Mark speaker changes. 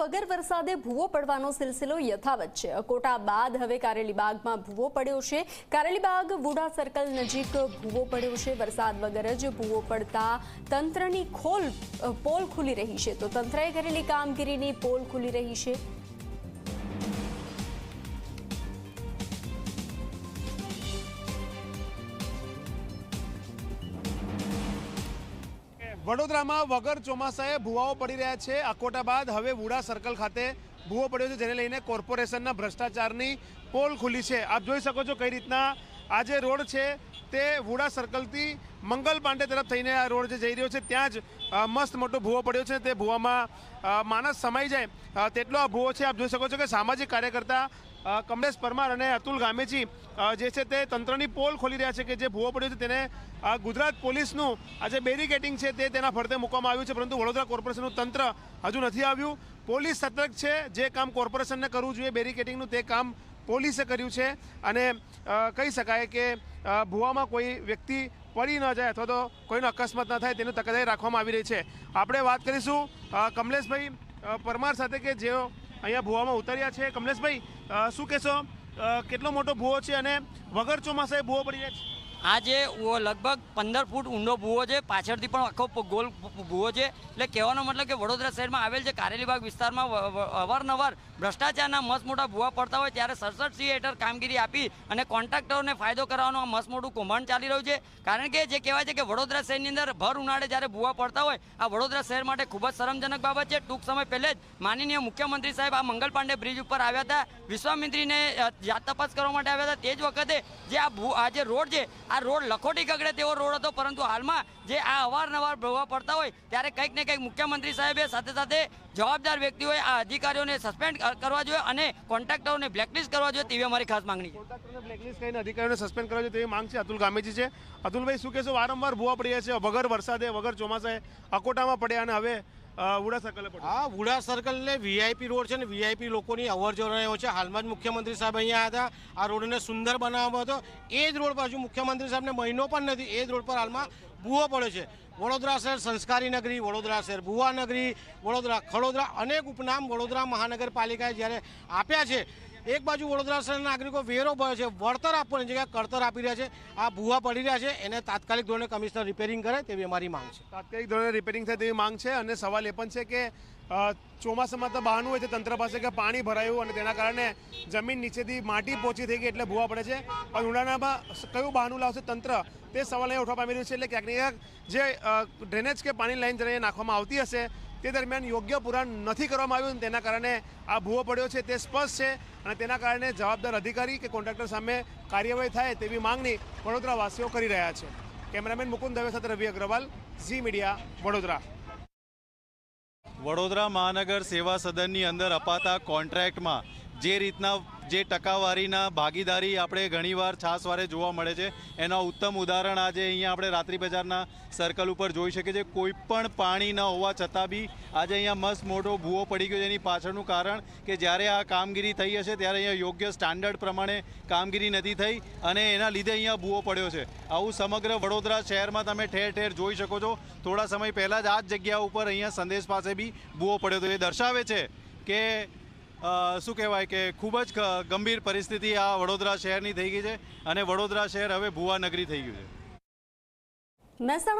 Speaker 1: વગર વરસાદે ભૂવો પડવાનો સિલસિલો યથાવત છે. અકોટા બાદ હવે કારેલીબાગમાં ભૂવો પડ્યો છે. કારેલીબાગ વુડા સર્કલ નજીક ભૂવો પડ્યો છે. વરસાદ વગર જ ભૂવો પડતા તંત્રની ખોલ પોલ ખુલી રહી છે. તો તંત્રએ કરેલી કામગીરીની પોલ ખુલી રહી છે.
Speaker 2: વડોદરામાં વગર ચોમાસાએ ભૂવાઓ પડી રહ્યા છે. અકોટા બાદ હવે વુડા સર્કલ ખાતે ભૂવો પડ્યો છે, જેને લઈને કોર્પોરેશનના ભ્રષ્ટાચારની પોલ ખુલી છે. આપ જોઈ શકો છો કઈ રીતના આ જે રોડ છે. તે વુડા સર્કલથી મંગલ પાંડે તરફ થઈને આ રોડ જે જઈ રહ્યો છે, ત્યાં જ મસ્ત મોટો ભૂવો પડ્યો છે. તે ભૂવામાં માણસ સમાઈ જાય. તેટલો આ ભૂવો છે, આપ જોઈ શકો છો કે સામાજિક કાર્યકર્તા કમલેશ પરમાર અને અતુલ ગામેજી જે છે તે તંત્રની પોલ ખોલી રહ્યા છે કે જે ભૂવો પડ્યો છે તેને ગુજરાત પોલીસનું આ જે બેરિકેટિંગ છે તે તેના ફરતે મૂકવામાં આવ્યું છે, પરંતુ વડોદરા કોર્પોરેશનનું તંત્ર હજુ નથી આવ્યું. પોલીસ સતર્ક છે, જે કામ કોર્પોરેશનને કરવું જોઈએ બેરિકેટિંગનું તે કામ પોલીસે કર્યું છે. અને કહી શકાય કે ભૂવામાં કોઈ વ્યક્તિ પડી ન જાય અથવા તો કોઈનો અકસ્માત ન થાય તેનું તકેદારી રાખવામાં આવી રહી છે. આપણે વાત કરીશું કમલેશભાઈ પરમાર સાથે કે જેઓ અહીંયા ભૂવામાં ઉતર્યા છે. કમલેશભાઈ શું કહેશો? કેટલો મોટો ભૂવો છે અને વગર ચોમાસાએ ભૂવો પડી જાય છે?
Speaker 3: આ જે લગભગ પંદર ફૂટ ઊંડો ભૂવો છે. પાછળથી પણ આખો ગોલ ભૂવો છે. એટલે કહેવાનો મતલબ કે વડોદરા શહેરમાં આવેલ છે કારેલીબાગ વિસ્તારમાં અવારનવાર ભ્રષ્ટાચારના મસ્ત મોટા ભૂવા પડતા હોય ત્યારે સડસઠ સી હેઠળ કામગીરી આપી અને કોન્ટ્રાક્ટરોને ફાયદો કરાવવાનું આ મસ્ત મોટું કૌભાંડ ચાલી રહ્યું છે. કારણ કે જે કહેવાય છે કે વડોદરા શહેરની અંદર ભર ઉનાળે જ્યારે ભૂવા પડતા હોય, આ વડોદરા શહેર માટે ખૂબ જ શરમજનક બાબત છે. ટૂંક સમય પહેલે જ માનનીય મુખ્યમંત્રી સાહેબ આ મંગલ પાંડે બ્રિજ ઉપર આવ્યા હતા. વિશ્વામિત્રીને જાત તપાસ કરવા માટે આવ્યા હતા. તે જ વખતે જે આ ભૂ આ જે રોડ છે આ રોડ લખોટી કગડે તેવો રોડ હતો, પરંતુ હાલમાં જે આ અવારનવાર ભોગવા પડતા હોય, ત્યારે કંઈક ને કંઈક મુખ્યમંત્રી સાહેબે સાથે સાથે જવાબદાર વ્યક્તિઓએ આ અધિકારીઓને સસ્પેન્ડ કરવા જોઈએ અને કોન્ટ્રાક્ટરોને બ્લેકલિસ્ટ કરવા જોઈએ તેવી અમારી ખાસ માંગણી છે.
Speaker 2: બ્લેકલિસ્ટ કરીને અધિકારીઓને સસ્પેન્ડ કરવા જોઈએ તેવી માંગ છે અતુલ ગામેજી છે. અતુલભાઈ, શું કહેશો? વારંવાર ભૂવા પડી રહ્યા છે, વગર વરસાદે, વગર ચોમાસાએ અકોટામાં પડ્યા અને હવે વુડા સર્કલે
Speaker 4: હા, વુડા સર્કલ ને વીઆઈપી રોડ છે ને વીઆઈપી લોકોની અવર જવર રહ્યો છે. હાલમાં જ મુખ્યમંત્રી સાહેબ અહીંયા હતા. આ રોડને સુંદર બનાવવામાં હતો. એ જ રોડ પાછું મુખ્યમંત્રી સાહેબને મહિનો પણ નથી. એ જ રોડ પર હાલમાં ભૂવો પડે છે. વડોદરા શહેર સંસ્કારી નગરી, વડોદરા શહેર ભુવા નગરી, વડોદરા ખડોદરા અનેક ઉપનામ વડોદરા મહાનગરપાલિકાએ જ્યારે આપ્યા છે એક બાજુ વડોદરા શહેરના નાગરિકો વેરો ભરે છે, વળતર આપવાની જગ્યાએ કળતર આપી રહ્યા છે. આ ભૂવા પડી રહ્યા છે, એને તાત્કાલિક ધોરણે કમિશનર રિપેરિંગ કરે તેવી અમારી માંગ છે.
Speaker 2: તાત્કાલિક ધોરણે રિપેરિંગ થાય તેવી માંગ છે અને સવાલ એ પણ છે કે ચોમાસામાં તો બહાનું હોય છે, તંત્ર પાસે કે પાણી ભરાયું અને તેના કારણે જમીન નીચેથી માટી પોચી થઈ ગઈ એટલે ભૂવા પડે છે. પણ ઉનાળામાં કયું બહાનું લાવશે તંત્ર? તે સવાલ અહીંયા ઉઠવા પામી રહ્યું છે, એટલે ક્યાંક ને જે ડ્રેનેજ કે પાણી લાઈન જ્યારે નાખવામાં આવતી હશે. તે દરમિયાન યોગ્ય પુરાણ નથી કરવામાં આવ્યું તેના કારણે આ ભૂવો પડ્યો છે, તે સ્પષ્ટ છે અને તેના કારણે જવાબદાર અધિકારી કે કોન્ટ્રાક્ટર સામે કાર્યવાહી થાય તેવી માંગણી વડોદરાવાસીઓ કરી રહ્યા છે. કેમેરામેન મુકુંદ દવે સાથે રવિ અગ્રવાલ, ઝી મીડિયા, વડોદરા.
Speaker 5: વડોદરા મહાનગર સેવા સદનની અંદર અપાતા કોન્ટ્રાક્ટમાં જે રીતના જે ટકાવારીના ભાગીદારી આપણે ઘણીવાર છાસવારે જોવા મળે છે. એના ઉત્તમ ઉદાહરણ આજે અહીંયા આપણે રાત્રિ બજારના સર્કલ ઉપર જોઈ શકીએ છીએ. કોઈ પણ પાણી ન હોવા છતાં બી આજે અહીંયા મસ્ત મોટો ભૂવો પડી ગયો છે. એની પાછળનું કારણ કે જ્યારે આ કામગીરી થઈ હશે ત્યારે અહીંયા યોગ્ય સ્ટાન્ડર્ડ પ્રમાણે કામગીરી નથી થઈ અને એના લીધે અહીંયા ભૂવો પડ્યો છે. આવું સમગ્ર વડોદરા શહેરમાં તમે ઠેર ઠેર જોઈ શકો છો. થોડા સમય પહેલાં જ આ જ જગ્યા ઉપર અહીંયા સંદેશ પાસે બી ભૂવો પડ્યો હતો. એ દર્શાવે છે કે શું કહેવાય કે ખૂબ જ ગંભીર પરિસ્થિતિ આ વડોદરા શહેરની થઈ ગઈ છે અને વડોદરા શહેર હવે ભુવાનગરી થઈ ગયું છે.